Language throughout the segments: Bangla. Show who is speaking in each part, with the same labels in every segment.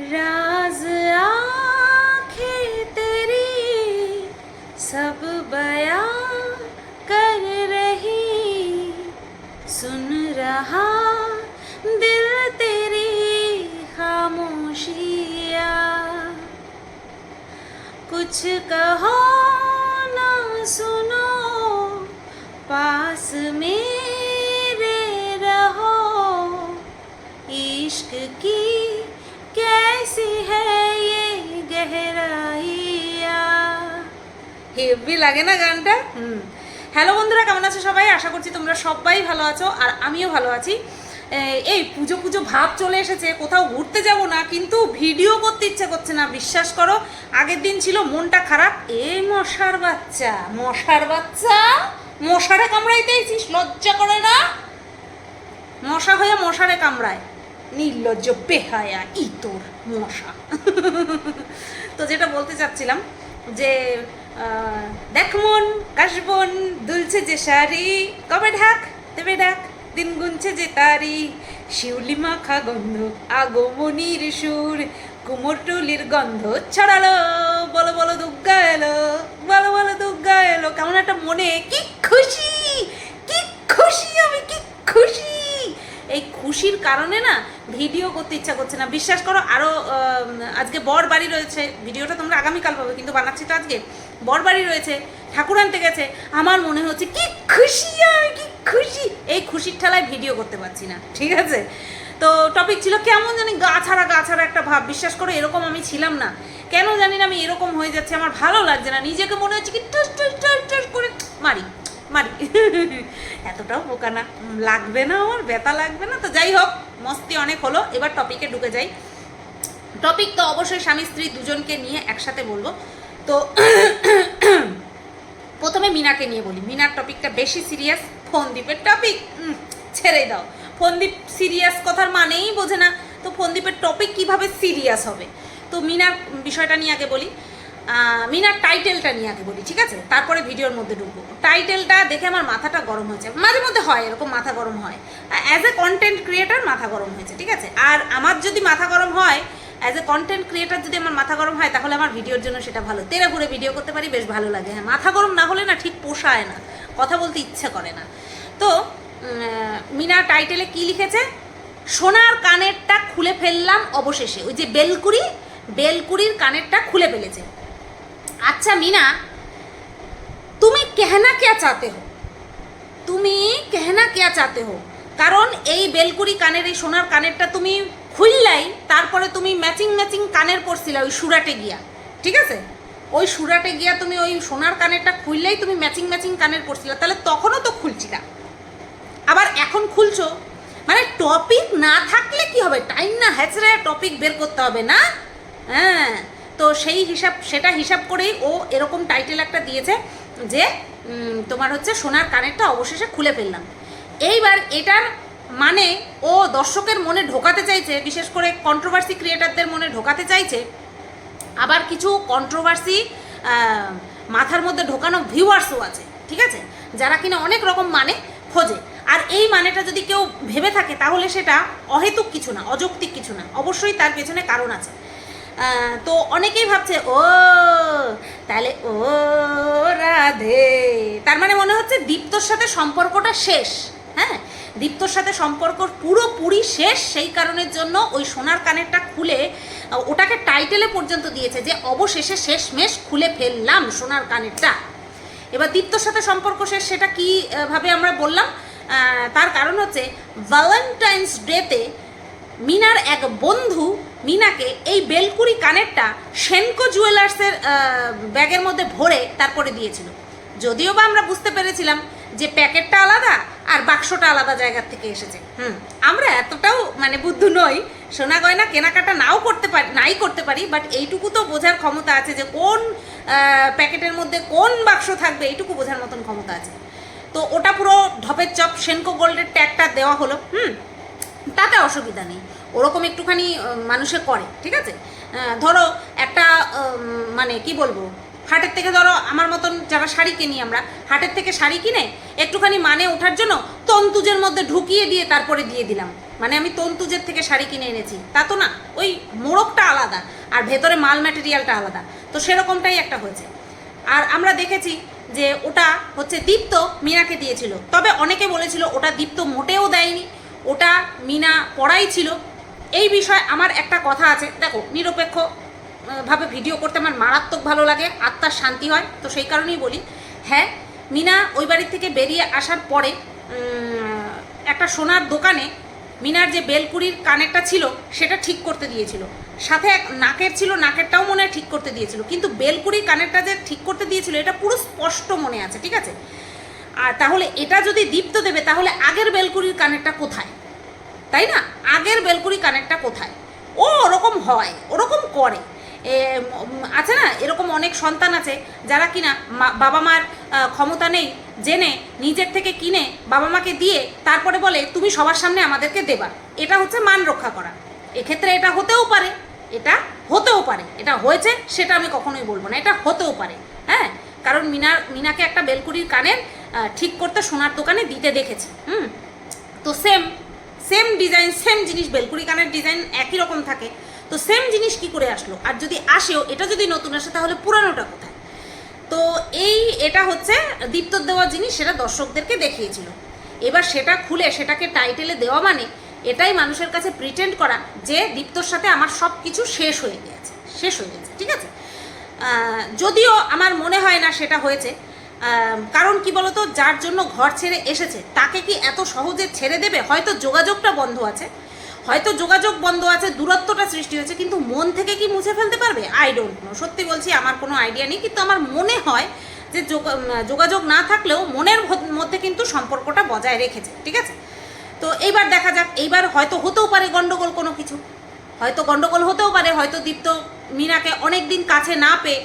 Speaker 1: राज आँखें तेरी सब बया कर रही। सुन रहा दिल तेरी खामोशिया कुछ कहो ना सुनो, पास मेरे रहो। इश्क की कैसी है ये गहराइया হেভি লাগে না গানটা হুম হ্যালো বন্ধুরা কেমন আছো সবাই আশা করছি তোমরা সবাই ভালো আছো আর আমিও ভালো আছি এ- এই পুজো পুজো ভাব চলে এসেছে কোথাও ঘুরতে যাব না কিন্তু ভিডিও করতে ইচ্ছে করছে না বিশ্বাস করো আগের দিন ছিল মনটা খারাপ এ মশার বাচ্চা মশার বাচ্চা মশারে কামড়াইতেইছিস লজ্জা করে না মশা হয়ে মশারে কামড়ায় নির্লজ্জ বেহায়া ইতর মশা। তো যেটা বলতে চাচ্ছিলাম যে দেখ মন কাশবন দুলছে যে শাড়ি, কবে ঢাক, দেবে ডাক দিন গুনছে যে তারি। শিউলি মাখা গন্ধ, আগমনির সুর কুমোরটুলির গন্ধ ছড়ালো। বলো বলো দুর্গা এলো, বলো বলো দুর্গা এলো। কেমন একটা মনে, কি খুশি কি খুশি আমি, কি খুশি। এই খুশির কারণে না ভিডিও করতে ইচ্ছা করছে না। বিশ্বাস করো আরও আজকে বর বাড়ি রয়েছে। ভিডিওটা তোমরা আগামীকাল পাবে, কিন্তু বানাচ্ছি তো আজকে। বর বাড়ি রয়েছে, ঠাকুর আনতে গেছে। আমার মনে হচ্ছে কি খুশি কি খুশি। এই খুশির ঠেলায় ভিডিও করতে পারছি না, ঠিক আছে? তো টপিক ছিল কেমন জানি গা ছাড়া গা ছাড়া একটা ভাব। বিশ্বাস করো, এরকম আমি ছিলাম না। কেন জানি না আমি এরকম হয়ে যাচ্ছে। আমার ভালো লাগছে না। নিজেকে মনে হচ্ছে কি টস টস টস টস করে মারি। মারি এতটাও বোকা না। লাগবে না আমার, ব্যথা লাগবে না। তো যাই হোক, মস্তি অনেক হলো। এবার টপিকে ঢুকে যাই। টপিক তো অবশ্যই স্বামী, স্ত্রী দুজনকে নিয়ে একসাথে বলব। তো, প্রথমে মিনাকে নিয়ে বলি। মিনার টপিকটা বেশি সিরিয়াস ফোনদ্বীপের টপিক ছেড়ে দাও। ফোনদ্বীপ সিরিয়াস কথার মানেই বোঝে না। তো ফোনদ্বীপের টপিক কীভাবে সিরিয়াস হবে? তো মিনার বিষয়টা নিয়ে আগে বলি। মিনার টাইটেলটা নিয়ে আগে বলি, ঠিক আছে? তারপরে ভিডিওর মধ্যে ঢুকবো। টাইটেলটা দেখে আমার মাথাটা গরম হয়েছে। মাঝে মধ্যে হয়, এরকম মাথা গরম হয়। অ্যাজ এ কন্টেন্ট ক্রিয়েটার মাথা গরম হয়েছে, ঠিক আছে? আর আমার যদি মাথা গরম হয় অ্যাজ এ কন্টেন্ট ক্রিয়েটার যদি আমার মাথা গরম হয়, তাহলে আমার ভিডিওর জন্য সেটা ভালো। তেরা ঘুরে ভিডিও করতে পারি, বেশ ভালো লাগে। হ্যাঁ মাথা গরম না হলে না ঠিক পোষায় না। কথা বলতে ইচ্ছে করে না। তো মিনা টাইটেলে কি লিখেছে? সোনার কানেরটা খুলে ফেললাম অবশেষে। ওই যে বেলকুড়ি, বেলকুড়ির কানেরটা খুলে ফেলেছে। আচ্ছা মিনা, তুমি কেহনা কে চাতে হো? তুমি কেহনা কে চাতে হো? কারণ এই বেলকুড়ি কানের, এই সোনার কানেরটা তুমি খুললাই, তারপরে তুমি ম্যাচিং ম্যাচিং কানের পরছিলা ওই সুরাটে গিয়া, ঠিক আছে? ওই সুরাটে গিয়া তুমি ওই সোনার কানেরটা খুললেই তুমি ম্যাচিং ম্যাচিং কানের পরছিলা, তাহলে তখনও তো খুলছিলা। আবার এখন খুলছো? মানে টপিক না থাকলে কি হবে? টাইম না হ্যাচড়ে টপিক বের করতে হবে না? হ্যাঁ। তো সেই হিসাব, সেটা হিসাব করেই ও এরকম টাইটেল একটা দিয়েছে যে তোমার হচ্ছে সোনার কানেরটা অবশেষে খুলে ফেললাম। এইবার এটার মানে ও দর্শকের মনে ঢোকাতে চাইছে, বিশেষ করে কন্ট্রোভার্সি ক্রিয়েটারদের মনে ঢোকাতে চাইছে, আবার কিছু কন্ট্রোভার্সি মাথার মধ্যে ঢোকানো ভিউয়ার্সও আছে, ঠিক আছে? যারা কিনা অনেক রকম মানে খোঁজে। আর এই মানেটা যদি কেউ ভেবে থাকে, তাহলে সেটা অহেতুক কিছু না, অযৌক্তিক কিছু না। অবশ্যই তার পেছনে কারণ আছে। তো অনেকেই ভাবছে, ও, তাহলে ও রাধে। তার মানে মনে হচ্ছে দীপ্তর সাথে সম্পর্কটা শেষ হ্যাঁ? দীপ্তর সাথে সম্পর্ক পুরোপুরি শেষ, সেই কারণের জন্য ওই সোনার কানেরটা খুলে, ওটাকে টাইটেলে পর্যন্ত দিয়েছে যে, অবশেষে শেষ মেশ খুলে ফেললাম সোনার কানেরটা। এবার দীপ্তর সাথে সম্পর্ক শেষ, সেটা কী ভাবে আমরা বললাম। তার কারণ হচ্ছে ভ্যালেন্টাইন্স ডেতে মিনার এক বন্ধু মিনাকে এই বেলকুড়ি কানেরটা সেনকো জুয়েলার্সের ব্যাগের মধ্যে ভরে তারপরে দিয়েছিল। যদিও বা আমরা বুঝতে পেরেছিলাম যে প্যাকেটটা আলাদা আর বাক্সটা আলাদা জায়গার থেকে এসেছে। হুম, আমরা এতটাও মানে বুদ্ধু নই, সোনা গয়না কেনাকাটা নাও করতে পারি, নাই করতে পারি বাট এইটুকু তো বোঝার ক্ষমতা আছে যে কোন প্যাকেটের মধ্যে কোন বাক্স থাকবে, এইটুকু বোঝার মতন ক্ষমতা আছে। তো ওটা পুরো ঢপের চপ, সেনকো গোল্ডের ট্যাগটা দেওয়া হলো। হুম তাতে অসুবিধা নেই। ওরকম একটুখানি মানুষে করে, ঠিক আছে? ধরো একটা মানে কি বলব? হাটের থেকে ধরো আমার মতন যারা শাড়ি কিনি আমরা, হাটের থেকে শাড়ি কিনে একটুখানি মানে ওঠার জন্য তন্তুজের মধ্যে ঢুকিয়ে দিয়ে তারপরে দিয়ে দিলাম। মানে আমি তন্তুজের থেকে শাড়ি কিনে এনেছি। তা তো না, ওই মোড়কটা আলাদা আর ভেতরে মাল ম্যাটেরিয়ালটা আলাদা। তো সেরকমটাই একটা হয়েছে। আর আমরা দেখেছি যে ওটা হচ্ছে দীপ্ত মিনাকে দিয়েছিল। তবে অনেকে বলেছিল ওটা দীপ্ত মোটেও দেয়নি। ওটা মিনা পড়াই ছিল। এই বিষয়ে আমার একটা কথা আছে। দেখো, নিরপেক্ষ ভাবে ভিডিও করতে আমার মারাত্মক ভালো লাগে, আত্মার শান্তি হয়, তো সেই কারণেই বলি। হ্যাঁ মিনা ওই বাড়ি থেকে বেরিয়ে আসার পরে একটা সোনার দোকানে মিনার যে বেলকুড়ির কানেরটা ছিল, সেটা ঠিক করতে দিয়েছিল। সাথে এক নাকের ছিল, নাকেরটাও মনে হয় ঠিক করতে দিয়েছিল। কিন্তু বেলকুড়ির কানেরটা যে ঠিক করতে দিয়েছিল, এটা পুরো স্পষ্ট মনে আছে, ঠিক আছে? আর তাহলে এটা যদি দীপ্ত দেবে, তাহলে আগের বেলকুড়ির কানেরটা কোথায়? তাই না? আগের বেলকুড়ি কানেরটা কোথায়? ও ওরকম হয়, ওরকম করে। আছে না? এরকম অনেক সন্তান আছে যারা কিনা বাবা মার ক্ষমতা নেই, জেনে, নিজের থেকে কিনে বাবা মাকে দিয়ে তারপরে বলে, তুমি সবার সামনে আমাদেরকে দেবা। এটা হচ্ছে মান রক্ষা করা। এক্ষেত্রে এটা হতেও পারে, এটা হতেও পারে। এটা হয়েছে, সেটা আমি কখনোই বলব না। এটা হতেও পারে হ্যাঁ? কারণ মিনার মিনাকে একটা বেলকুড়ির কানের ঠিক করতে সোনার দোকানে দিতে দেখেছে, হুম? তো সেম সেম ডিজাইন সেম জিনিস বেলকুড়ি কানের ডিজাইন একই রকম থাকে। তো সেম জিনিস কি করে আসলো? আর যদি আসেও, এটা যদি নতুন আসে, তাহলে পুরানোটা কোথায়? তো এই, এটা হচ্ছে দীপ্তর দেওয়া জিনিস, সেটা দর্শকদেরকে দেখিয়েছিল। এবার সেটা খুলে, সেটাকে টাইটেলে দেওয়া মানে এটাই মানুষের কাছে প্রিটেন্ড করা যে দীপ্তর সাথে আমার সব কিছু শেষ হয়ে গেছে, শেষ হয়ে গেছে, ঠিক আছে? যদিও আমার মনে হয় না সেটা হয়েছে কারণ কি বলতো, যার জন্য ঘর ছেড়ে এসেছে, তাকে কি এত সহজে ছেড়ে দেবে? হয়তো যোগাযোগটা বন্ধ আছে, হয়তো যোগাযোগ বন্ধ আছে, দূরত্বটা সৃষ্টি হয়েছে, কিন্তু মন থেকে কি মুছে ফেলতে পারবে? আই ডোন্ট নো সত্যি বলছি, আমার কোনো আইডিয়া নেই, কিন্তু আমার মনে হয় যে যোগা- যোগাযোগ না থাকলেও মনের মধ্যে কিন্তু সম্পর্কটা বজায় রেখেছে, ঠিক আছে? তো এইবার দেখা যাক, এইবার হয়তো হতেও পারে গন্ডগোল কোনো কিছু। হয়তো গন্ডগোল হতেও পারে, হয়তো দীপ্ত মিনাকে অনেক দিন কাছে না পেয়ে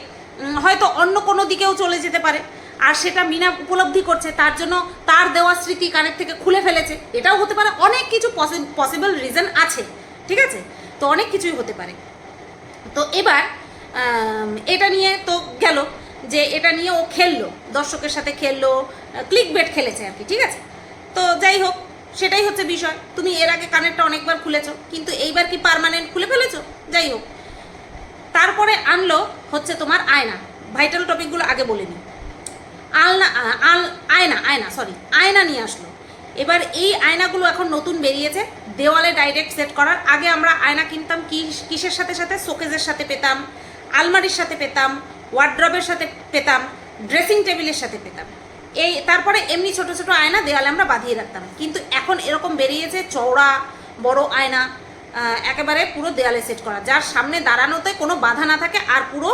Speaker 1: হয়তো অন্য কোনো দিকেও চলে যেতে পারে। আর সেটা মিনা উপলব্ধি করছে, তার জন্য তার দেওয়া স্মৃতি কানের থেকে খুলে ফেলেছে। এটাও হতে পারে, অনেক কিছু পসিবল রিজন আছে, ঠিক আছে? তো অনেক কিছুই হতে পারে। তো এবার এটা নিয়ে তো গেল যে এটা নিয়ে ও খেললো, দর্শকের সাথে খেললো ক্লিক বেট খেলেছে আর কি, ঠিক আছে? তো যাই হোক সেটাই হচ্ছে বিষয়। তুমি এর আগে কানেরটা অনেকবার খুলেছো, কিন্তু এইবার কি পার্মানেন্ট খুলে ফেলেছো? যাই হোক। তারপরে আনলো হচ্ছে তোমার আয়না। ভাইটাল টপিকগুলো আগে বলে নিই আলনা আল, আয়না আয়না সরি আয়না নিয়ে আসলো। এবার এই আয়নাগুলো এখন নতুন বেরিয়েছে। দেওয়ালে ডাইরেক্ট সেট করার। আগে আমরা আয়না কিনতাম কিসের সাথে সাথে? শোকেজের সাথে পেতাম, আলমারির সাথে পেতাম ওয়ার্ড্রবের সাথে পেতাম ড্রেসিং টেবিলের সাথে পেতাম। এই তারপরে এমনি ছোট ছোট আয়না দেওয়ালে আমরা বাঁধিয়ে রাখতাম। কিন্তু এখন এরকম বেরিয়েছে চওড়া, বড় আয়না একেবারে পুরো দেয়ালে সেট করা। যার সামনে দাঁড়ানোতে কোনো বাধা না থাকে আর পুরো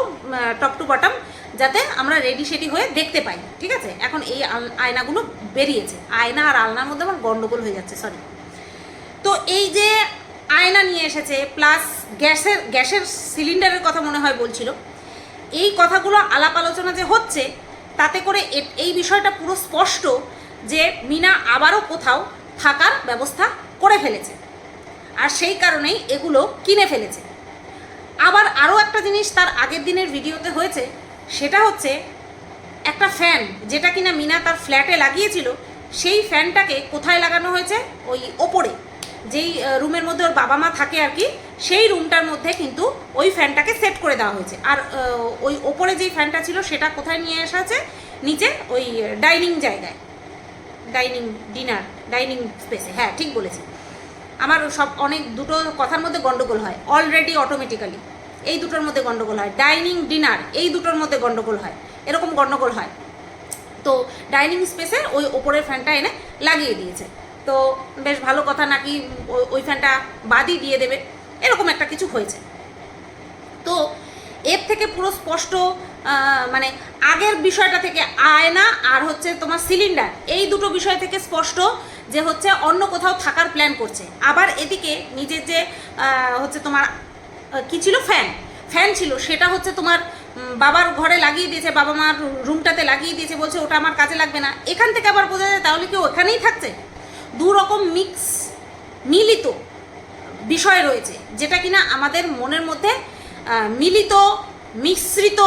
Speaker 1: টপ টু বটম যাতে আমরা রেডি সেডি হয়ে দেখতে পাই। ঠিক আছে? এখন এই আয়নাগুলো বেরিয়েছে। আয়না আর আলনার মধ্যে আমার গণ্ডগোল হয়ে যাচ্ছে সরি তো এই যে আয়না নিয়ে এসেছে প্লাস গ্যাসের গ্যাসের সিলিন্ডারের কথা মনে হয় বলছিল, এই কথাগুলো আলাপ আলোচনা যে হচ্ছে তাতে করে এই বিষয়টা পুরো স্পষ্ট যে মিনা আবারও কোথাও থাকার ব্যবস্থা করে ফেলেছে। আর সেই কারণেই এগুলো কিনে ফেলেছে। আবার আরও একটা জিনিস তার আগের দিনের ভিডিওতে হয়েছে, সেটা হচ্ছে একটা ফ্যান, যেটা কিনা মিনা তার ফ্ল্যাটে লাগিয়েছিল, সেই ফ্যানটাকে কোথায় লাগানো হয়েছে? ওই ওপরে। যেই রুমের মধ্যে ওর বাবা মা থাকে আর কি, সেই রুমটার মধ্যে কিন্তু ওই ফ্যানটাকে সেট করে দেওয়া হয়েছে। আর ওই ওপরে যেই ফ্যানটা ছিল সেটা কোথায় নিয়ে আসা আছে? নিচে ওই ডাইনিং জায়গায়। ডাইনিং ডিনার, ডাইনিং স্পেসে। হ্যাঁ ঠিক বলেছি। আমার সব অনেক দুটো কথার মধ্যে গন্ডগোল হয়, অলরেডি অটোমেটিক্যালি। এই দুটোর মধ্যে গন্ডগোল হয়। ডাইনিং ডিনার, এই দুটোর মধ্যে গন্ডগোল হয়। এরকম গন্ডগোল হয়। তো ডাইনিং স্পেসে ওই ওপরের ফ্যানটা এনে লাগিয়ে দিয়েছে। তো বেশ ভালো কথা নাকি ওই- ফ্যানটা বাদই দিয়ে দেবে। এরকম একটা কিছু হয়েছে। তো এর থেকে পুরো স্পষ্ট মানে আগের বিষয়টা থেকে আয়না আর হচ্ছে তোমার সিলিন্ডার, এই দুটো বিষয় থেকে স্পষ্ট যে হচ্ছে অন্য কোথাও থাকার প্ল্যান করছে। আবার এদিকে নিজের যে হচ্ছে তোমার কি ছিল? ফ্যান। ফ্যান ছিল, সেটা হচ্ছে তোমার বাবার ঘরে লাগিয়ে দিয়েছে, বাবা মার রুমটাতে লাগিয়ে দিয়েছে, বলছে ওটা আমার কাজে লাগবে না। এখান থেকে আবার বোঝা যায় তাহলে কি ওখানেই থাকছে? দু রকম মিক্স মিলিত বিষয় রয়েছে, যেটা কিনা আমাদের মনের মধ্যে মিলিত, মিশ্রিত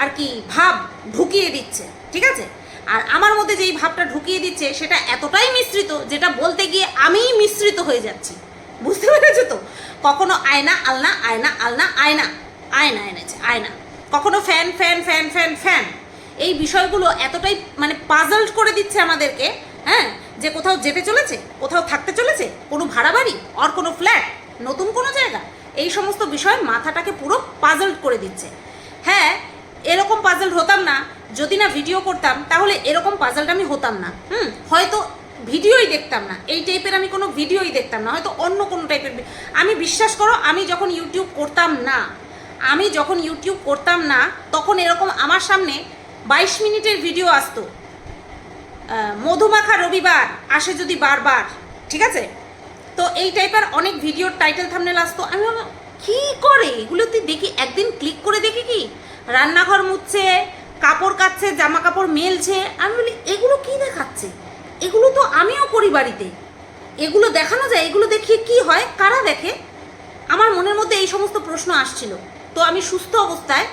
Speaker 1: আর কি ভাব ঢুকিয়ে দিচ্ছে, ঠিক আছে? আর আমার মধ্যে যেই ভাবটা ঢুকিয়ে দিচ্ছে, সেটা এতটাই মিশ্রিত, যেটা বলতে গিয়ে আমিই মিশ্রিত হয়ে যাচ্ছি। বুঝতে পেরেছ তো? কখনো আয়না, আলনা আয়না আলনা, আয়না আয়না এনেছে, আয়না। কখনো fan fan fan fan fan এই বিষয়গুলো এতটাই মানে পাজলড করে দিচ্ছে আমাদেরকে হ্যাঁ? যে কোথাও যেতে চলেছে, কোথাও থাকতে চলেছে, কোনো ভাড়া বাড়ি আর কোনো ফ্ল্যাট নতুন কোনো জায়গা, এই সমস্ত বিষয় মাথাটাকে পুরো পাজলড করে দিচ্ছে। হ্যাঁ এরকম পাজল হতাম না, যদি না ভিডিও করতাম, তাহলে এরকম পাজলটা আমি হতাম না। হুম, হয়তো ভিডিওই দেখতাম না, এই টাইপের আমি কোনো ভিডিওই দেখতাম না, হয়তো অন্য কোনো টাইপের আমি বিশ্বাস করো, আমি যখন ইউটিউব করতাম না, আমি যখন ইউটিউব করতাম না, তখন এরকম আমার সামনে বাইশ মিনিটের ভিডিও আসতো। মধুমাখা রবিবার আসে যদি বারবার, ঠিক আছে? তো এই টাইপের অনেক ভিডিওর টাইটেল থামনেল আসতো। আমি কি করে? এগুলো তুই দেখি, একদিন ক্লিক করে দেখি কি? রান্নাঘর মুছছে, কাপড় কাচ্ছে জামা কাপড় মেলছে। আমি বলি, এগুলো কি দেখাচ্ছে? এগুলো তো আমিও করি বাড়িতে। এগুলো দেখানো যায়, এগুলো দেখিয়ে কি হয়, কারা দেখে? আমার মনের মধ্যে এই সমস্ত প্রশ্ন আসছিল। তো আমি সুস্থ অবস্থায়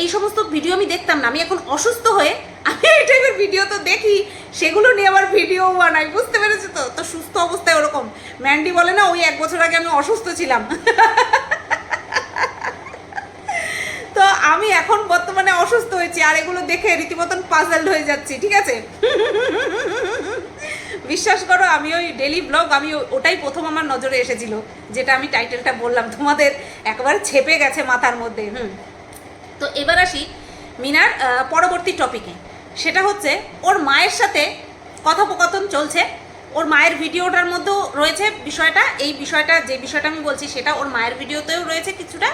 Speaker 1: এই সমস্ত ভিডিও আমি দেখতাম না। আমি এখন অসুস্থ হয়ে আমি এই টাইপের ভিডিও তো দেখি। সেগুলো নিয়ে আবার ভিডিও বানাই, বুঝতে পেরেছ তো? তো সুস্থ অবস্থায় ওরকম। ম্যান্ডি বলে, না, ওই এক বছর আগে আমি অসুস্থ ছিলাম। তো আমি এখন বর্তমানে অসুস্থ হয়েছি, আর এগুলো দেখে রীতিমতন পাজলড হয়ে যাচ্ছি, ঠিক আছে? বিশ্বাস করো, আমি ওই ডেলি ব্লগ আমি ওটাই প্রথম আমার নজরে এসেছিল, যেটা আমি টাইটেলটা বললাম, তোমাদের একবার ছেপে গেছে মাথার মধ্যে, হুম। তো এবার আসি মিনার পরবর্তী টপিকে সেটা হচ্ছে ওর মায়ের সাথে কথোপকথন চলছে। ওর মায়ের ভিডিওটার মধ্যেও রয়েছে বিষয়টা। এই বিষয়টা, যে বিষয়টা আমি বলছি সেটা ওর মায়ের ভিডিওতেও রয়েছে কিছুটা,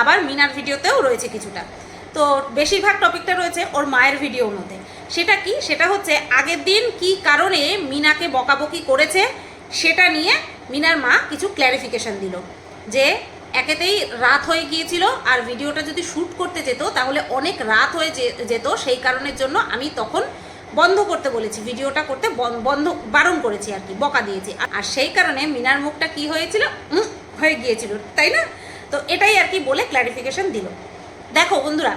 Speaker 1: আবার মিনার ভিডিওতেও রয়েছে কিছুটা। তো বেশিরভাগ টপিকটা রয়েছে ওর মায়ের ভিডিওর মধ্যে। সেটা কি? সেটা হচ্ছে আগের দিন কি কারণে মিনাকে বকাবকি করেছে? সেটা নিয়ে মিনার মা কিছু ক্ল্যারিফিকেশন দিল। যে একেতেই রাত হয়ে গিয়েছিল, আর ভিডিওটা যদি শ্যুট করতে যেত, তাহলে অনেক রাত হয়ে যেত। সেই কারণের জন্য আমি তখন বন্ধ করতে বলেছি, ভিডিওটা করতে বন- বন্ধ, বারণ করেছি আর কি, বকা দিয়েছি। আর সেই কারণে মিনার মুখটা কি হয়েছিল? হয়ে গিয়েছিল, তাই না? তো এটাই আর কি বলে ক্ল্যারিফিকেশন দিল। দেখো বন্ধুরা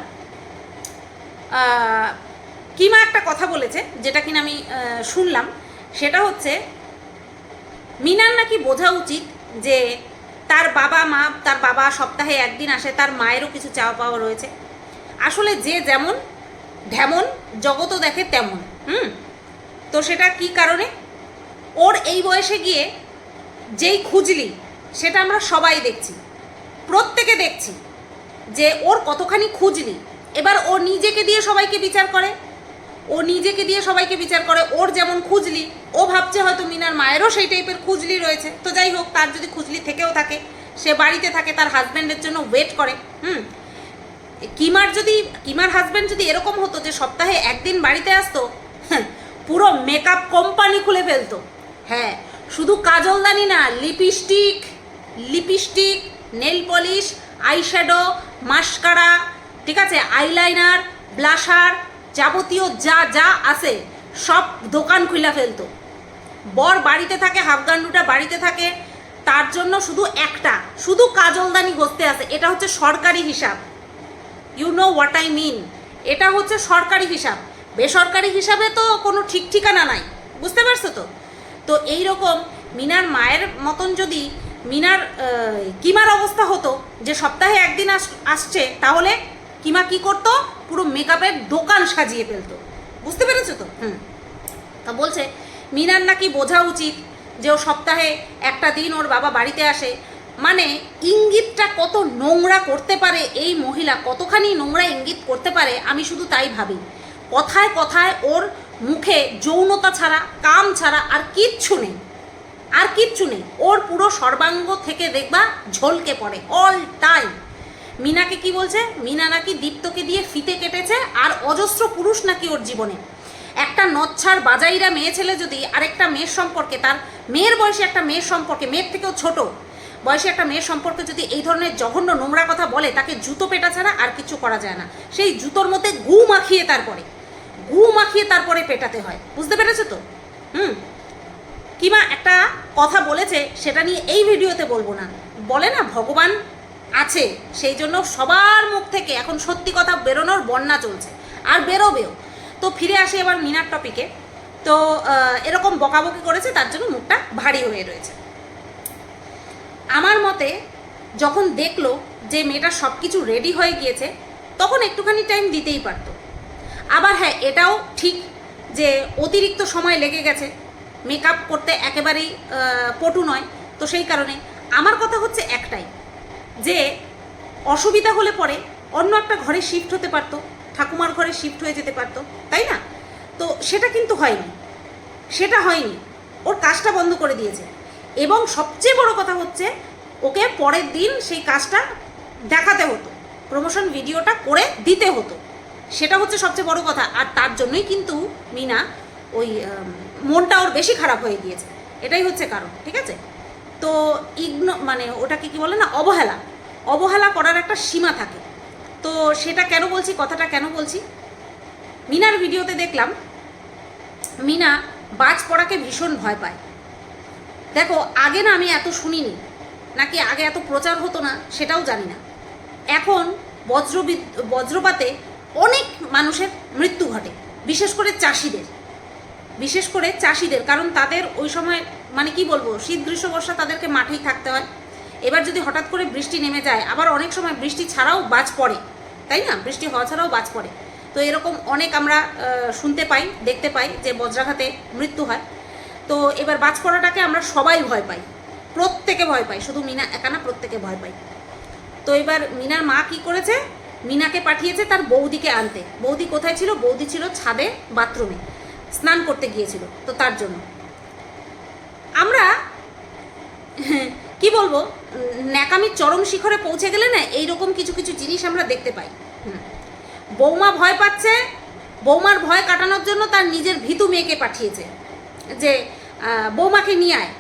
Speaker 1: কিমা একটা কথা বলেছে, যেটা কিনা আমি শুনলাম। সেটা হচ্ছে, মিনার নাকি বোঝা উচিত যে তার বাবা মা, তার বাবা সপ্তাহে একদিন আসে, তার মায়েরও কিছু চাওয়া পাওয়া রয়েছে। আসলে যে যেমন, ঢেমন জগতও দেখে তেমন, হুম? তো সেটা কি কারণে? ওর এই বয়সে গিয়ে যেই খুঁজলি, সেটা আমরা সবাই দেখছি, প্রত্যেকে দেখছি, যে ওর কতখানি খুঁজলি। এবার ও নিজেকে দিয়ে সবাইকে বিচার করে। ও নিজেকে দিয়ে সবাইকে বিচার করে ওর যেমন খুঁজলি ও ভাবছে হয়তো মিনার মায়েরও সেই টাইপের খুঁজলি রয়েছে। তো যাই হোক তার যদি খুঁজলি থেকেও থাকে সে বাড়িতে থাকে তার হাজব্যান্ডের জন্য ওয়েট করে হুম? কিমার যদি কিমার হাজব্যান্ড যদি এরকম হতো যে সপ্তাহে একদিন বাড়িতে আসতো হ্যাঁ, পুরো মেকআপ কোম্পানি খুলে ফেলতো। হ্যাঁ শুধু কাজলদানি না lipstick lipstick nail polish eyeshadow mascara ঠিক আছে আইলাইনার ব্লাশার যাবতীয় যা যা আছে, সব দোকান খুলে ফেলতো। বর বাড়িতে থাকে, হাফগান্ডুটা বাড়িতে থাকে, তার জন্য শুধু একটা, শুধু কাজলদানি ঘষতে আসে এটা হচ্ছে সরকারি হিসাব। You know what I mean এটা হচ্ছে সরকারি হিসাব। বেসরকারি হিসাবে তো কোনো ঠিক ঠিকানা নাই, বুঝতে পারছ তো? তো এই রকম মিনার মায়ের মতন যদি মিনার কিমার অবস্থা হতো, যে সপ্তাহে একদিন আস- আসছে, তাহলে কিমা কি করতো? পুরো মেকআপের দোকান সাজিয়ে ফেলতো। বুঝতে পেরেছ তো? হুম। তা বলছে, মিনার নাকি বোঝা উচিত যে ও সপ্তাহে একটা দিন ওর বাবা বাড়িতে আসে। মানে ইঙ্গিতটা কত নোংরা করতে পারে এই মহিলা, কতখানি নোংরা ইঙ্গিত করতে পারে আমি শুধু তাই ভাবি। কথায় কথায় ওর মুখে যৌনতা ছাড়া, কাম ছাড়া আর কিচ্ছু নেই। আর কিচ্ছু নেই। ওর পুরো সর্বাঙ্গ থেকে দেখবা ঝলকে পড়ে অল টাইম মিনাকে কি বলছে? মিনা নাকি দীপ্তকে দিয়ে ফিতে কেটেছে আর অজস্র পুরুষ নাকি ওর জীবনে। একটা নচ্ছার বাজাইরা মেয়ে ছেলে যদি আরেকটা মেয়ের সম্পর্কে, তার মেয়ের বয়সে একটা মেয়ের সম্পর্কে, মেয়ের থেকেও ছোট বয়সে একটা মেয়ের সম্পর্কে যদি এই ধরনের জঘন্য নোংরা কথা বলে, তাকে জুতো পেটা ছাড়া আর কিছু করা যায় না। সেই জুতোর মধ্যে গু মাখিয়ে তারপরে, গু মাখিয়ে তারপরে পেটাতে হয়। বুঝতে পেরেছ তো? হুম? কিমা একটা কথা বলেছে, সেটা নিয়ে এই ভিডিওতে বলব না। বলে না, ভগবান আছে। সেই জন্য সবার মুখ থেকে এখন সত্যি কথা বেরোনোর বন্যা চলছে। আর বেরোবেও। তো ফিরে আসি এবার মিনার টপিকে। তো এরকম বকাবকি করেছে, তার জন্য মুখটা ভারী হয়ে রয়েছে। আমার মতে, যখন দেখল যে মেয়েটা সব কিছু রেডি হয়ে গিয়েছে, তখন একটুখানি টাইম দিতেই পারতো। আবার হ্যাঁ এটাও ঠিক যে অতিরিক্ত সময় লেগে গেছে। মেকআপ করতে একেবারেই পটু নয়। তো সেই কারণে। আমার কথা হচ্ছে একটাই। যে অসুবিধা হলে পরে অন্য একটা ঘরে শিফট হতে পারতো, ঠাকুমার ঘরে শিফট হয়ে যেতে পারতো, তাই না? তো সেটা কিন্তু হয়নি। সেটা হয়নি। ওর কাজটা বন্ধ করে দিয়েছে। এবং সবচেয়ে বড় কথা হচ্ছে, ওকে পরের দিন সেই কাজটা দেখাতে হতো। প্রমোশন ভিডিওটা করে দিতে হতো। সেটা হচ্ছে সবচেয়ে বড় কথা। আর তার জন্যই কিন্তু মিনা ওই মনটা ওর বেশি খারাপ হয়ে গিয়েছে। এটাই হচ্ছে কারণ, ঠিক আছে? তো ইগনো মানে ওটাকে কি বলে না, অবহেলা। অবহেলা করার একটা সীমা থাকে। তো সেটা কেন বলছি, কথাটা কেন বলছি? মিনার ভিডিওতে দেখলাম, মিনা বাজ পড়াকে ভীষণ ভয় পায়। দেখো, আগে না আমি এত শুনিনি, নাকি আগে এত প্রচার হতো না, সেটাও জানি না। এখন বজ্র বজ্রপাতে অনেক মানুষের মৃত্যু ঘটে, বিশেষ করে চাষিদের। বিশেষ করে চাষিদের, কারণ তাদের ওই সময় মানে কি বলব, শীত, গ্রীষ্ম, বর্ষা তাদেরকে মাঠেই থাকতে হয়। এবার যদি হঠাৎ করে বৃষ্টি নেমে যায়, আবার অনেক সময় বৃষ্টি ছাড়াও বাজ পড়ে, তাই না? বৃষ্টি হওয়া ছাড়াও বাজ পড়ে। তো এরকম অনেক আমরা শুনতে পাই, দেখতে পাই যে বজ্রাঘাতে মৃত্যু হয়। তো এবার বাজ পড়াটাকে আমরা সবাই ভয় পাই, প্রত্যেকে ভয় পাই, শুধু মিনা একা না, প্রত্যেকে ভয় পাই। তো এবার মিনার মা কি করেছে? মিনাকে পাঠিয়েছে তার বৌদিকে আনতে। বৌদি কোথায় ছিল? বৌদি ছিল ছাদে বাথরুমে। স্নান করতে গিয়েছিল, তো তার জন্য। আমরা, কি বলব, ন্যাকামির চরম শিখরে পৌঁছে গেলে না, এইরকম কিছু কিছু জিনিস আমরা দেখতে পাই। বৌমা ভয় পাচ্ছে, বৌমার ভয় কাটানোর জন্য তার নিজের ভীতু মেয়েকে পাঠিয়েছে, যে বৌমাকে নিয়ে আয়।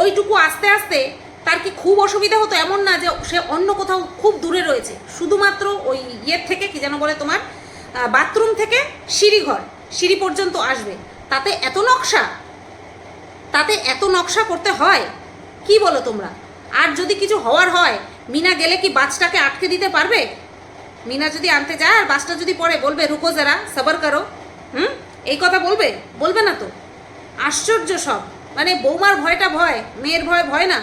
Speaker 1: ওইটুকু আস্তে আস্তে তার কি খুব অসুবিধা হতো এমন না যে সে অন্য কোথাও খুব দূরে রয়েছে, শুধুমাত্র ওই ইয়ের থেকে, কি যেন বলে তোমার বাথরুম থেকে সিঁড়িঘর। সিঁড়ি পর্যন্ত আসবে। তাতে এত নকশা? তাতে এত নকশা করতে হয়? কি বলো তোমরা? আর যদি কিছু হওয়ার হয়, মিনা গেলে কি বাসটাকে আটকে দিতে পারবে? মিনা যদি আনতে যায় আর বাসটা যদি পড়ে, বলবে, রুকো যারা, সবার করো। হুম? এই কথা বলবে? বলবে না তো। আশ্চর্য সব। মানে বৌমার ভয়টা ভয়, মেয়ের ভয় ভয় না।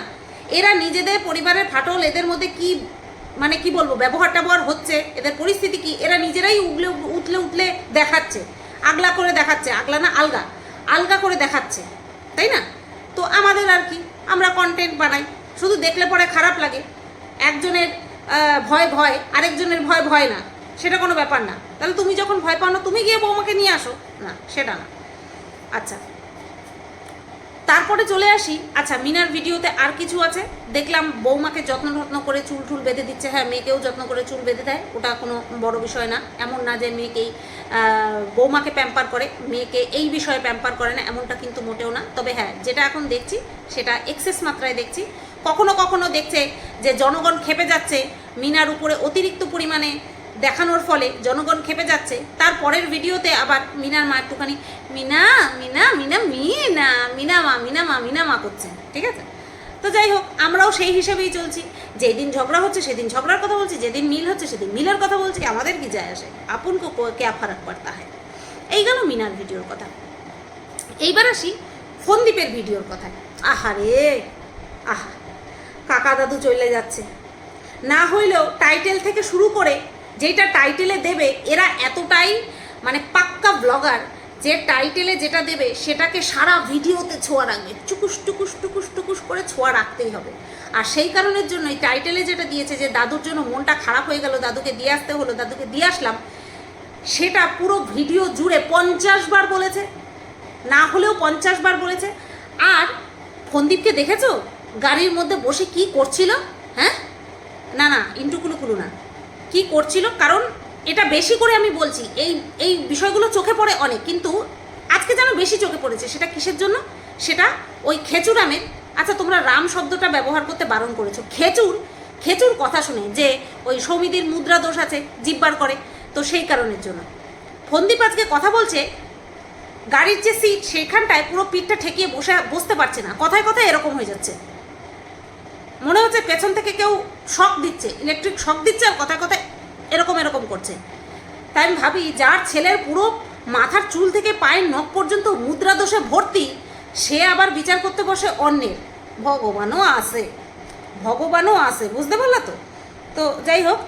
Speaker 1: এরা নিজেদের পরিবারের ফাটল, এদের মধ্যে কি মানে কি বলব ব্যবহার ট্যাবহার হচ্ছে, এদের পরিস্থিতি কি, এরা নিজেরাই উগলে উঠলে উঠলে দেখাচ্ছে। আগলা করে দেখাচ্ছে, আগলা না আলগা আলগা করে দেখাচ্ছে, তাই না? তো আমাদের আর কি, আমরা কন্টেন্ট বানাই, শুধু দেখলে পরে খারাপ লাগে। একজনের ভয় ভয়, আরেকজনের ভয় ভয় না, সেটা কোনো ব্যাপার না। তাহলে তুমি যখন ভয় পাও না, তুমি গিয়ে বৌমাকে নিয়ে আসো। না, সেটা না। আচ্ছা। তারপরে চলে আসি। আচ্ছা মিনার ভিডিওতে আর কিছু আছে? দেখলাম বৌমাকে যত্ন যত্ন করে চুল টুল বেঁধে দিচ্ছে। হ্যাঁ মেয়েকেও যত্ন করে চুল বেঁধে দেয়। ওটা কোনো বড় বিষয় না। এমন না যে মেয়েকেই বৌমাকে প্যাম্পার করে। মেয়েকে এই বিষয়ে প্যাম্পার করে না, এমনটা কিন্তু মোটেও না। তবে হ্যাঁ যেটা এখন দেখছি, সেটা এক্সেস মাত্রায় দেখছি। কখনো কখনো দেখছে যে জনগণ খেপে যাচ্ছে। মিনার উপরে অতিরিক্ত পরিমাণে দেখানোর ফলে জনগণ খেপে যাচ্ছে। তার পরের ভিডিওতে আবার মিনার মা একটুখানি, মিনা মিনা মিনা মিনা মিনা মা মিনা মা মিনা মা করছেন ঠিক আছে? তো যাই হোক, আমরাও সেই হিসেবেই চলছি। যেদিন ঝগড়া হচ্ছে সেদিন ঝগড়ার কথা বলছি, যেদিন মিল হচ্ছে সেদিন মিলের কথা বলছি, আমাদের কি যায় আসে? আপন কো ক্যা ফারাক পড়তা হয় এই গেল মিনার ভিডিওর কথা। এইবার আসি ফন্দীপের ভিডিওর কথায়। আহারে, আহা, কাকা দাদু চলে যাচ্ছে। না হইলেও টাইটেল থেকে শুরু করে যেটা টাইটেলে দেবে, এরা এতটাই মানে পাক্কা ব্লগার যে টাইটেলে যেটা দেবে, সেটাকে সারা ভিডিওতে ছোঁয়া রাখবে। চুকুস টুকুস টুকুস টুকুস করে ছোঁয়া রাখতেই হবে। আর সেই কারণের জন্য এই টাইটেলে যেটা দিয়েছে যে দাদুর জন্য মনটা খারাপ হয়ে গেল, দাদুকে দিয়ে আসতে হলো, দাদুকে দিয়ে আসলাম, সেটা পুরো ভিডিও জুড়ে পঞ্চাশ বার বলেছে। না হলেও পঞ্চাশ বার বলেছে। আর ফন্দীপকে দেখেছ? গাড়ির মধ্যে বসে কি করছিল? হ্যাঁ? না না ইন্টুকুলু কুলু না। কি করছিল? কারণ এটা বেশি করে আমি বলছি, এই এই বিষয়গুলো চোখে পড়ে অনেক, কিন্তু আজকে যেন বেশি চোখে পড়েছে, সেটা কিসের জন্য? সেটা ওই খেচুর খেচুরামের আচ্ছা তোমরা রাম শব্দটা ব্যবহার করতে বারণ করেছ, খেচুর খেচুর কথা শুনে যে ওই সমিতির মুদ্রা দোষ আছে, জিব্বার করে, তো সেই কারণের জন্য। ফন্দীপ আজকে কথা বলছে, গাড়ির যে সিট সেইখানটায় পুরো পিঠটা ঠেকিয়ে বসে, বসতে পারছে না, কথায় কথায় এরকম হয়ে যাচ্ছে। মনে হচ্ছে পেছন থেকে কেউ শক দিচ্ছে ইলেকট্রিক শক দিচ্ছে আর কথায় কথায় এরকম এরকম করছে। তাই আমি ভাবি, যার ছেলের পুরো মাথার চুল থেকে পায়ের নখ পর্যন্ত মুদ্রা দোষে ভর্তি, সে আবার বিচার করতে বসে অন্যের। ভগবানও আছে ভগবানও আছে, বুঝতে পারলা তো? তো যাই হোক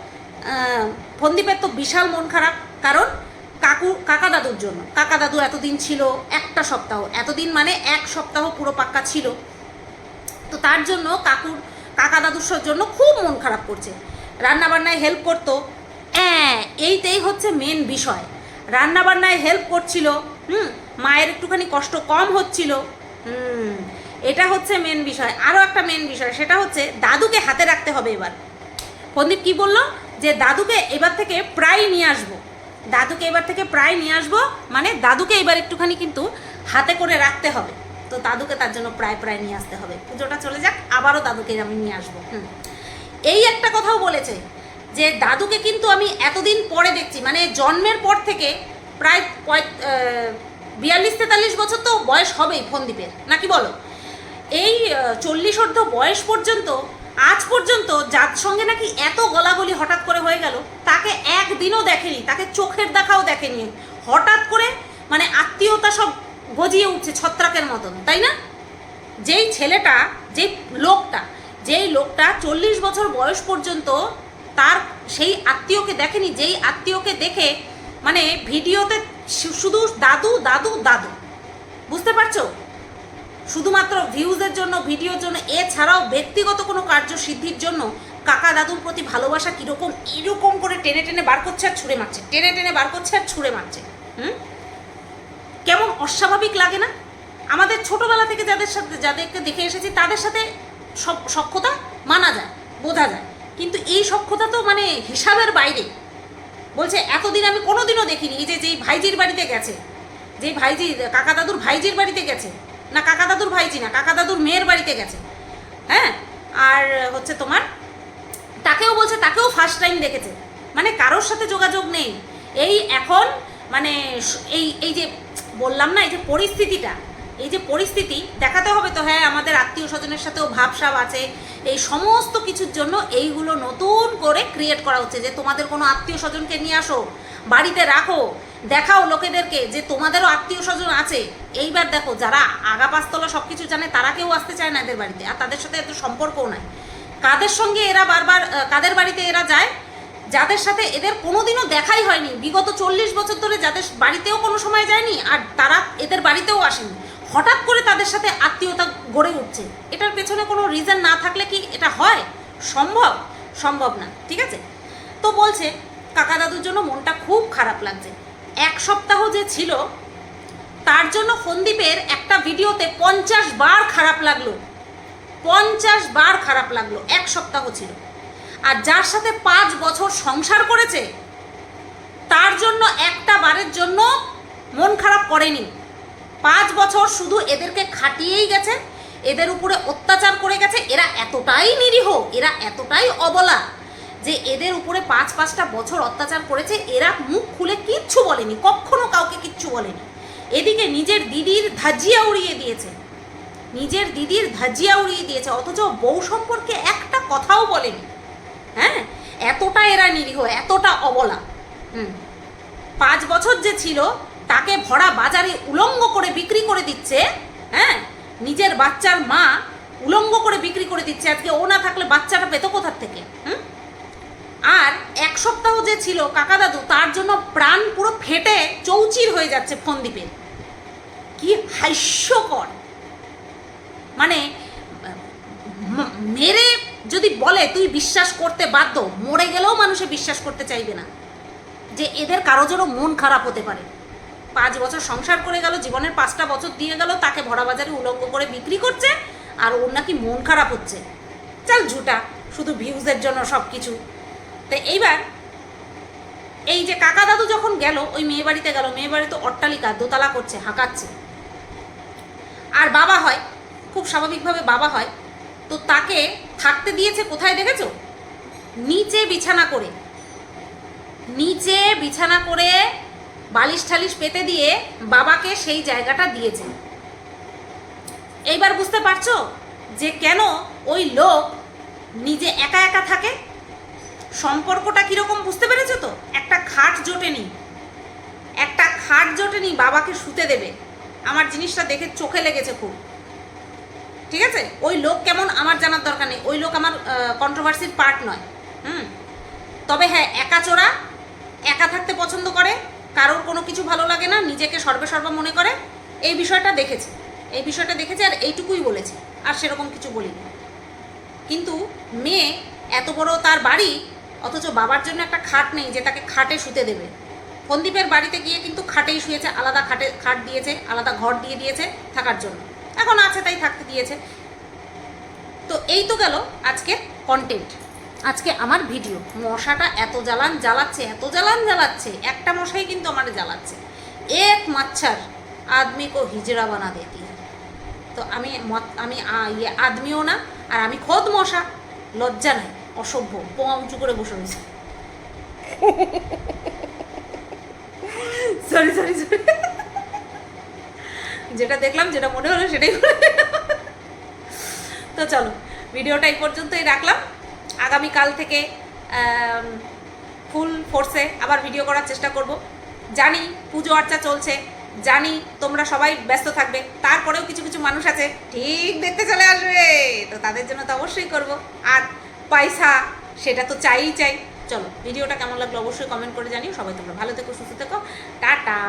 Speaker 1: ফন্দীপের তো বিশাল মন খারাপ, কারণ কাকু, কাকা দাদুর জন্য। কাকা দাদু এতদিন ছিল একটা সপ্তাহ, এতদিন মানে এক সপ্তাহ পুরো পাক্কা ছিল। তো তার জন্য কাকুর কাকা দাদুর জন্য খুব মন খারাপ করছে। রান্না বান্নায় হেল্প করতো। হ্যাঁ এইটাই হচ্ছে মেন বিষয়। রান্না বান্নায় হেল্প করছিল, হুম, মায়ের একটুখানি কষ্ট কম হচ্ছিল। হুম, এটা হচ্ছে মেন বিষয়। আরও একটা মেন বিষয়, সেটা হচ্ছে দাদুকে হাতে রাখতে হবে এবার। পন্দীপ কি বলল? যে দাদুকে এবার থেকে প্রায় নিয়ে আসব। দাদুকে এবার থেকে প্রায় নিয়ে আসব মানে দাদুকে এবার একটুখানি কিন্তু হাতে করে রাখতে হবে। তো দাদুকে তার জন্য প্রায় প্রায় নিয়ে আসতে হবে। পুজোটা চলে যাক আবারও দাদুকে আমি নিয়ে আসব। হুম। এই একটা কথাও বলেছে যে দাদুকে কিন্তু আমি এতদিন পরে দেখছি মানে জন্মের পর থেকে প্রায় বিয়াল্লিশ তেতাল্লিশ বছর তো বয়স হবেই ফন্দীপের নাকি বলো? এই চল্লিশ অর্ধ বয়স পর্যন্ত আজ পর্যন্ত যার সঙ্গে নাকি এত গলাগলি হঠাৎ করে হয়ে গেল তাকে একদিনও দেখেনি তাকে চোখের দেখাও দেখেনি। হঠাৎ করে মানে আত্মীয়তা সব গজিয়ে উঠছে ছত্রাকের মতন, তাই না? যেই ছেলেটা, যেই লোকটা যেই লোকটা চল্লিশ বছর বয়স পর্যন্ত তার সেই আত্মীয়কে দেখেনি, যেই আত্মীয়কে দেখে মানে ভিডিওতে শুধু দাদু দাদু দাদু। বুঝতে পারছ? শুধুমাত্র ভিউজের জন্য, ভিডিওর জন্য, এছাড়াও ব্যক্তিগত কোনো কার্যসিদ্ধির জন্য কাকা দাদুর প্রতি ভালোবাসা কীরকম, এরকম করে টেনে টেনে বার করছে আর ছুঁড়ে মারছে, টেনে টেনে বার করছে আর ছুঁড়ে মারছে, হুম? কেমন অস্বাভাবিক লাগে না? আমাদের ছোটবেলা থেকে যাদের সাথে যাদেরকে দেখে এসেছি, তাদের সাথে সব সক্ষতা মানা যায়, বোঝা যায়। কিন্তু এই সক্ষতা তো মানে হিসাবের বাইরে। বলছে, এতদিন আমি কোনোদিনও দেখিনি। এই যে, যেই ভাইজির বাড়িতে গেছে, যেই ভাইজি কাকা দাদুর ভাইজির বাড়িতে গেছে, না কাকা দাদুর ভাইজি না কাকা দাদুর মেয়ের বাড়িতে গেছে হ্যাঁ? আর হচ্ছে তোমার, তাকেও বলছে, তাকেও ফার্স্ট টাইম দেখেছে। মানে কারোর সাথে যোগাযোগ নেই। এই এখন মানে এই এই যে বললাম না, এই যে পরিস্থিতিটা, এই যে পরিস্থিতি, দেখাতে হবে তো হ্যাঁ আমাদের আত্মীয় স্বজনের সাথেও ভাবসাব আছে। এই সমস্ত কিছুর জন্য এইগুলো নতুন করে ক্রিয়েট করা হচ্ছে, যে তোমাদের কোনো আত্মীয় স্বজনকে নিয়ে আসো, বাড়িতে রাখো, দেখাও লোকেদেরকে যে তোমাদেরও আত্মীয় স্বজন আছে। এইবার দেখো, যারা আগা পাঁচতলা সব কিছু জানে, তারা কেউ আসতে চায় না এদের বাড়িতে, আর তাদের সাথে এত সম্পর্কও নাই। কাদের সঙ্গে এরা বারবার কাদের বাড়িতে এরা যায়? যাদের সাথে এদের কোনোদিনও দেখাই হয়নি। বিগত চল্লিশ বছর ধরে যাদের বাড়িতেও কোনো সময় যায়নি, আর তারা এদের বাড়িতেও আসেনি। হঠাৎ করে তাদের সাথে আত্মীয়তা গড়ে উঠছে। এটার পেছনে কোনো রিজন না থাকলে কি এটা হয়? সম্ভব? সম্ভব না, ঠিক আছে? তো বলছে, কাকা দাদুর জন্য মনটা খুব খারাপ লাগছে। এক সপ্তাহ যে ছিল, তার জন্য সন্দীপের একটা ভিডিওতে পঞ্চাশ বার খারাপ লাগল। পঞ্চাশ বার খারাপ লাগল, এক সপ্তাহ ছিল। আর যার সাথে পাঁচ বছর সংসার করেছে, তার জন্য একটা বারের জন্য মন খারাপ করেনি। পাঁচ বছর শুধু এদেরকে খাটিয়েই গেছে, এদের উপরে অত্যাচার করে গেছে, এরা এতটাই নিরীহ, এরা এতটাই অবলা যে এদের উপরে পাঁচ পাঁচটা বছর অত্যাচার করেছে, এরা মুখ খুলে কিচ্ছু বলেনি, কখনো কাউকে কিচ্ছু বলেনি। এদিকে নিজের দিদির ধাজিয়া উড়িয়ে দিয়েছে, নিজের দিদির ধাজিয়া উড়িয়ে দিয়েছে, অথচ বউ সম্পর্কে একটা কথাও বলেনি। হ্যাঁ? এতটা এরা নিরীহ, এতটা অবলা। হুম। পাঁচ বছর যে ছিল, তাকে ভরা বাজারে উলঙ্গ করে বিক্রি করে দিচ্ছে হ্যাঁ? নিজের বাচ্চার মা উলঙ্গ করে বিক্রি করে দিচ্ছে। আজকে ও না থাকলে বাচ্চাটা পেতো কোথার থেকে, হুম? আর এক সপ্তাহ যে ছিল কাকা দাদু, তার জন্য প্রাণ পুরো ফেটে চৌচির হয়ে যাচ্ছে ফন্দীপের। কি হাস্যকর। মানে বলে, তুই বিশ্বাস করতে বাধ্য। মরে গেলেও মানুষে বিশ্বাস করতে চাইবে না। যে এদের কারও জন্য মন খারাপ হতে পারে। পাঁচ বছর সংসার করে গেল, জীবনের পাঁচটা বছর দিয়ে গেল, তাকে ভরা বাজারে উলঙ্গ করে বিক্রি করছে, আর ওর নাকি মন খারাপ হচ্ছে। চল ঝুটা, শুধু ভিউজের জন্য সব কিছু তো এইবার, এই যে কাকা দাদু যখন গেল, ওই মেয়ে বাড়িতে গেল, মেয়ে বাড়িতে অট্টালিকা, দোতলা করছে, হাঁকাচ্ছে। আর বাবা হয়, খুব স্বাভাবিকভাবে বাবা হয় তো তাকে থাকতে দিয়েছে কোথায় দেখেছ? নিচে বিছানা করে। নিচে বিছানা করে বালিশ ঠালিশ পেতে দিয়ে বাবাকে সেই জায়গাটা দিয়েছে। এইবার বুঝতে পারছ যে কেন ওই লোক নিজে একা একা থাকে? সম্পর্কটা কীরকম বুঝতে পেরেছ তো? একটা খাট জোটেনি। একটা খাট জোটেনি বাবাকে শুতে দেবে। আমার জিনিসটা দেখে চোখে লেগেছে খুব। ঠিক আছে? ওই লোক কেমন আমার জানার দরকার নেই। ওই লোক আমার কন্ট্রোভার্সির পার্ট নয়। হুম? তবে হ্যাঁ একা চোরা, একা থাকতে পছন্দ করে, কারোর কোনো কিছু ভালো লাগে না, নিজেকে সর্বে সর্বা মনে করে, এই বিষয়টা দেখেছে। এই বিষয়টা দেখেছে আর এইটুকুই বলেছে, আর সেরকম কিছু বলিনি। কিন্তু মেয়ে এত বড় তার বাড়ি, অথচ বাবার জন্য একটা খাট নেই যে তাকে খাটে শুতে দেবে। ফন্দীপের বাড়িতে গিয়ে কিন্তু খাটেই শুয়েছে, আলাদা খাটে, খাট দিয়েছে, আলাদা ঘর দিয়ে দিয়েছে থাকার জন্য। এখন আছে তাই থাকতে দিয়েছে। তো এই তো গেল আজকের কন্টেন্ট আজকে আমার ভিডিও মশাটা এত জ্বালান জ্বালাচ্ছে এত জ্বালান জ্বালাচ্ছে। একটা মশাই কিন্তু আমার জ্বালাচ্ছে। এক মাচ্ছার আদমি কো হিজড়া বানা দেতি তো আমি আমি ইয়ে আদমিও না আর আমি খোদ মশা। লজ্জা নাই অসভ্য পোয়া উঁচু করে বসে রয়েছে। সরি সরি সরি যেটা দেখলাম, যেটা মনে হলো সেটাই তো চলো, ভিডিওটা এই পর্যন্তই রাখলাম। আগামীকাল থেকে ফুল ফোর্সে আবার ভিডিও করার চেষ্টা করব। জানি পুজো আর্চা চলছে, জানি তোমরা সবাই ব্যস্ত থাকবে, তারপরেও কিছু কিছু মানুষ আছে, ঠিক দেখতে চলে আসবে। তো তাদের জন্য তো অবশ্যই করব। আর পয়সা, সেটা তো চাইই চাই। চলো ভিডিওটা কেমন লাগল অবশ্যই কমেন্ট করে জানিও। সবাই তোমরা ভালো থেকো, সুস্থ থেকো। টাটা!